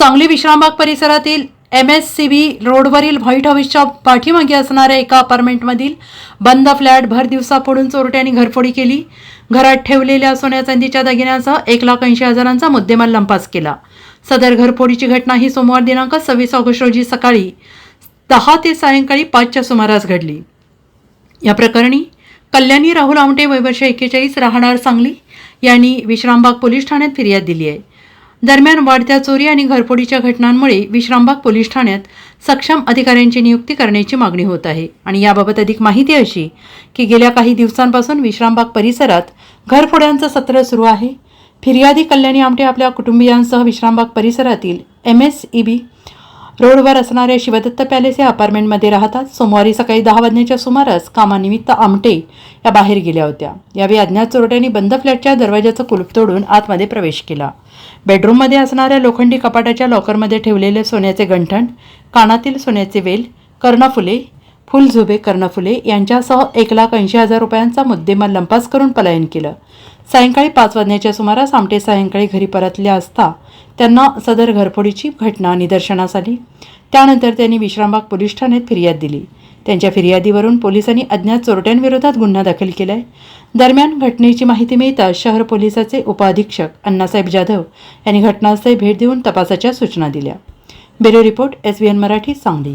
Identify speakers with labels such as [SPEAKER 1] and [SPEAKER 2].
[SPEAKER 1] सांगली विश्रामबाग परिसरातील M S C B रोडवरील white हाऊसच्या पाठीमागे असणाऱ्या एका अपार्टमेंटमधील बंद फ्लॅट भर दिवसा फोडून चोरट्यांनी घरफोडी केली. घरात ठेवलेल्या सोन्या चांदीच्या दागिन्यांसह एक लाख ऐंशी हजारांचा मुद्देमाल लंपास केला. सदर घरफोडीची घटना ही सोमवार दिनांक सव्वीस ऑगस्ट रोजी सकाळी दहा ते सायंकाळी पाचच्या सुमारास घडली. या प्रकरणी कल्याणी राहुल आमटे वयवर्ष एक्केचाळीस राहणार सांगली यांनी विश्रामबाग पोलीस ठाण्यात फिर्याद दिली आहे. दरम्यान वाढत्या चोरी आणि घरफोडीच्या घटनांमुळे विश्रामबाग पोलीस ठाण्यात सक्षम अधिकाऱ्यांची नियुक्ती करण्याची मागणी होत आहे. आणि याबाबत अधिक माहिती अशी की गेल्या काही दिवसांपासून विश्रामबाग परिसरात घरफोड्यांचं सत्र सुरू आहे. फिर्यादी कल्याणी आमटे आपल्या कुटुंबियांसह विश्रामबाग परिसरातील एम एस ई बी रोडवर असणाऱ्या शिवदत्त पॅलेस या अपार्टमेंटमध्ये राहतात सोमवारी सकाळी दहा वाजण्याच्या सुमारास कामानिमित्त आमटे या बाहेर गेल्या होत्या. यावेळी अज्ञात चोरट्यांनी बंद फ्लॅटच्या दरवाजाचं कुलूप तोडून आतमध्ये प्रवेश केला. बेडरूममध्ये असणाऱ्या लोखंडी कपाटाच्या लॉकरमध्ये ठेवलेले सोन्याचे गंठण कानातील सोन्याचे वेल कर्णफुले फुलझुबे कर्णफुले यांच्यासह एक लाख ऐंशी हजार रुपयांचा मुद्देमाल लंपास करून पलायन केलं. सायंकाळी पाच वाजण्याच्या सुमारास आमटे सायंकाळी घरी परतले असता त्यांना सदर घरफोडीची घटना निदर्शनास आली. त्यानंतर त्यांनी विश्रामबाग पोलीस ठाण्यात फिर्याद दिली. त्यांच्या फिर्यादीवरून पोलिसांनी अज्ञात चोरट्यांविरोधात गुन्हा दाखल केला आहे दरम्यान घटनेची माहिती मिळताच शहर पोलिसाचे उपअधीक्षक अण्णासाहेब जाधव यांनी घटनास्थळी भेट देऊन तपासाच्या सूचना दिल्या. Bureau report S Marathi Sangli.